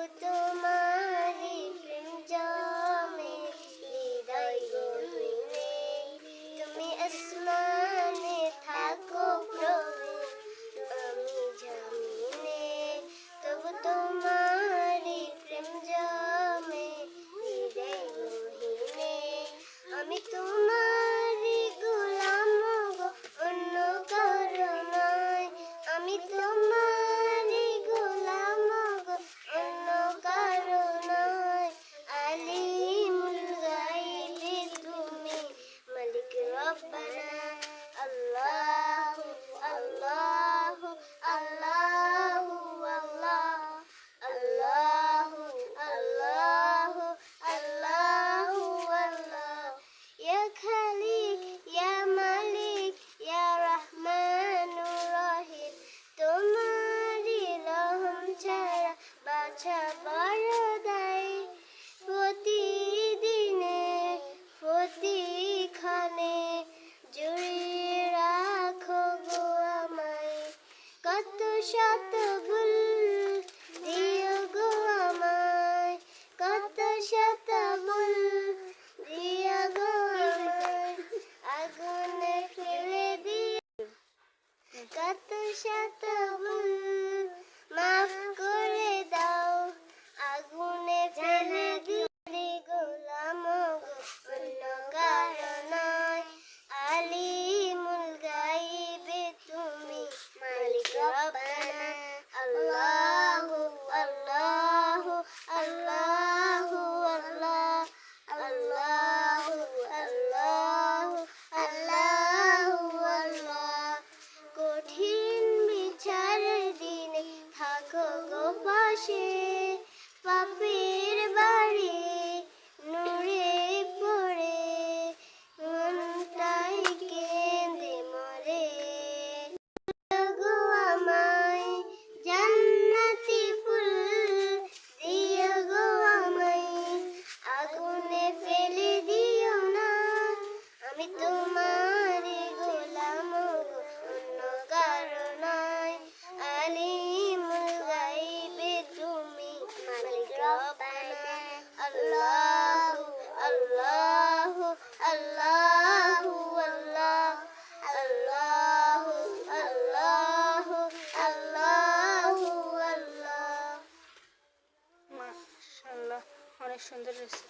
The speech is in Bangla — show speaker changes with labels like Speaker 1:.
Speaker 1: করতো পাশে পাপের বাড়ি, নূরে পড়ে। মনটাই কেঁদে মরে। গো আমায় জান্নাতি ফুল, দিও গো আগুনে ফেলে দিও না, আমি তোমার আল্লাহু আল্লাহু আল্লাহু আল্লাহ আল্লাহু আল্লাহু আল্লাহু আল্লাহ
Speaker 2: মাশাআল্লাহ অনেক সুন্দর হয়েছে